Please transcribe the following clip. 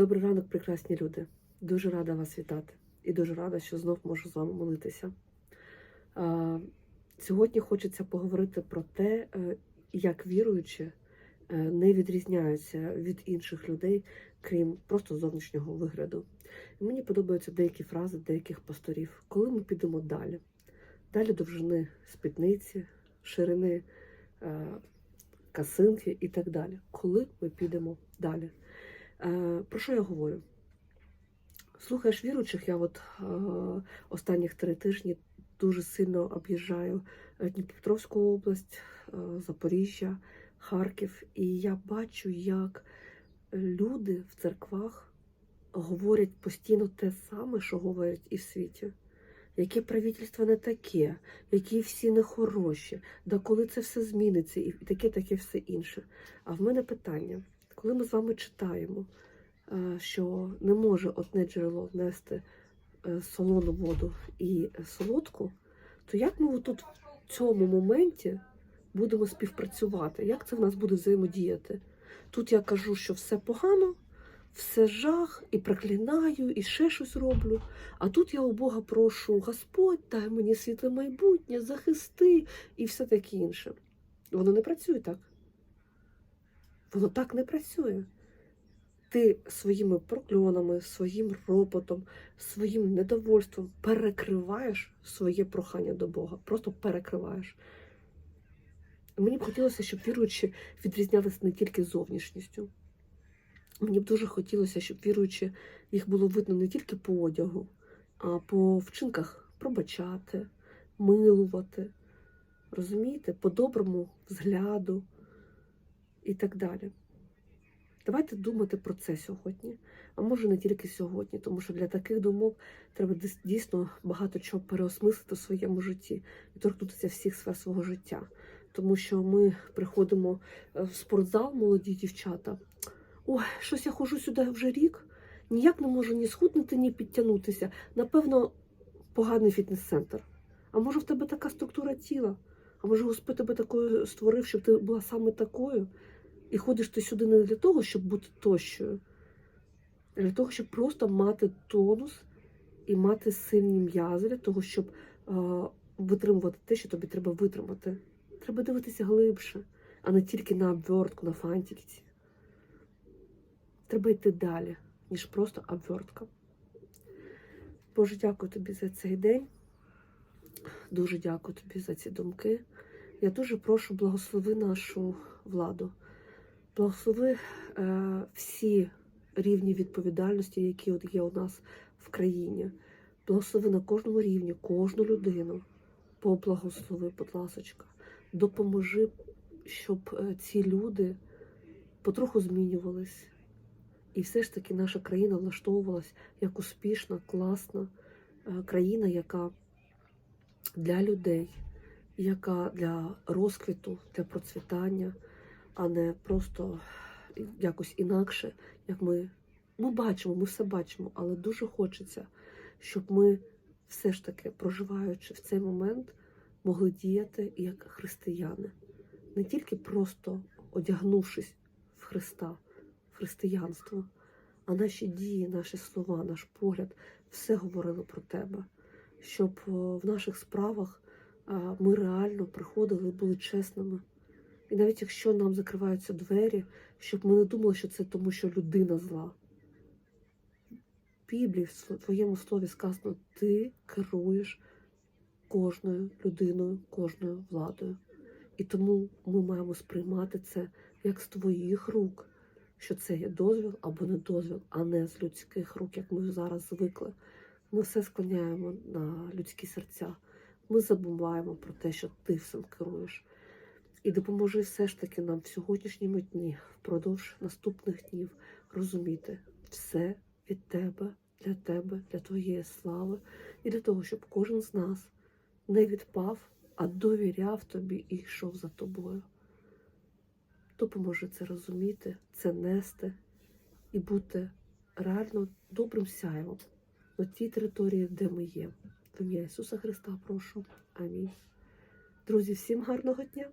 Добрий ранок, прекрасні люди. Дуже рада вас вітати і дуже рада, що знов можу з вами молитися. Сьогодні хочеться поговорити про те, е, як віруючі е, не відрізняються від інших людей, крім просто зовнішнього вигляду. Мені подобаються деякі фрази деяких пасторів, коли ми підемо далі. Далі довжини спідниці, ширини е, касинки і так далі. Коли ми підемо далі. Е, Про що я говорю? Слухаєш віруючих, я от е, останніх три тижні дуже сильно об'їжджаю е, Дніпропетровську область, Запоріжжя, Харків, і я бачу, як люди в церквах говорять постійно те саме, що говорять і в світі. Яке правительство не таке, які всі нехороші, да коли це все зміниться, і таке, таке все інше. А в мене питання: коли ми з вами читаємо, е, що не може одне джерело нести е, солону воду і солодку, то як ми тут в цьому моменті будемо співпрацювати? Як це в нас буде взаємодіяти? Тут я кажу, що все погано, все жах, і проклинаю, і ще щось роблю. А тут я у Бога прошу, Господь, дай мені світле майбутнє, захисти і все таке інше. Воно не працює так. Воно так не працює. Ти своїми прокльонами, своїм ропотом, своїм недовольством перекриваєш своє прохання до Бога. Просто перекриваєш. Мені б хотілося, щоб віруючі відрізнялися не тільки зовнішністю. Мені б дуже хотілося, щоб віруючі їх було видно не тільки по одягу, а по вчинках пробачати, милувати, розумієте, по-доброму взгляду і так далі. Давайте думати про це сьогодні, а може не тільки сьогодні, тому що для таких думок треба дійсно багато чого переосмислити в своєму житті і торкнутися всіх сфер свого життя. Тому що ми приходимо е, в спортзал, молоді дівчата. Ой, щось я ходжу сюди вже рік, ніяк не можу ні схуднути, ні підтягнутися. Напевно, поганий фітнес-центр. А може в тебе така структура тіла? А може Господь тебе такою створив, щоб ти була саме такою? І ходиш ти сюди не для того, щоб бути тощою, а для того, щоб просто мати тонус і мати сильні м'язи, для того, щоб е, витримувати те, що тобі треба витримати. Треба дивитися глибше, а не тільки на обвертку, на фантики. Треба йти далі, ніж просто обвертка. Боже, дякую тобі за цей день. Дуже дякую тобі за ці думки. Я дуже прошу благослови нашу владу. Благослови е, всі рівні відповідальності, які от є у нас в країні. Благослови на кожному рівні, кожну людину. Поблагослови, будь ласочка. Допоможи, щоб е, ці люди потроху змінювались. І все ж таки наша країна влаштовувалась як успішна, класна е, країна, яка для людей, яка для розквіту, для процвітання, а не просто якось інакше, як ми, ми бачимо, ми все бачимо, але дуже хочеться, щоб ми все ж таки, проживаючи в цей момент, могли діяти як християни, не тільки просто одягнувшись в Христа, в християнство, а наші дії, наші слова, наш погляд все говорили про тебе, щоб е, в наших справах ми реально приходили були чесними. І навіть якщо нам закриваються двері, щоб ми не думали, що це тому, що людина зла. В Біблії в твоєму слові сказано, ти керуєш кожною людиною, кожною владою. І тому ми маємо сприймати це як з твоїх рук, що це є дозвіл або не дозвіл, а не з людських рук, як ми зараз звикли. Ми все склоняємо на людські серця. Ми забуваємо про те, що ти всім керуєш. І допоможи все ж таки нам в сьогоднішньому дні, впродовж наступних днів розуміти все від тебе, для тебе, для твоєї слави, і для того, щоб кожен з нас не відпав, а довіряв тобі і йшов за тобою. Допоможи це розуміти, це нести і бути реально добрим сяєвом на тій території, де ми є. В ім'я Ісуса Христа прошу. Амінь. Друзі, всім гарного дня!